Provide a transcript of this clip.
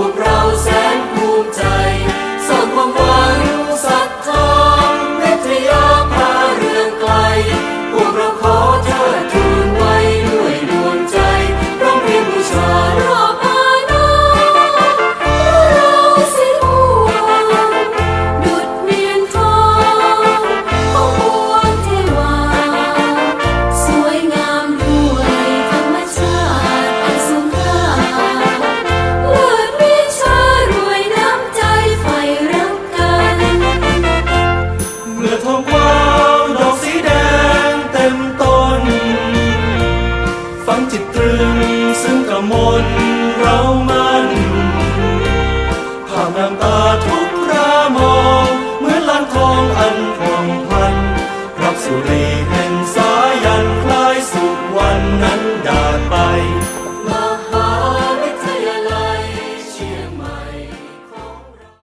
พวกเราแส มนเรามันผ่านน้ำตาทุกรามองเหมือนลานทองอันผ่องพันรับสุรี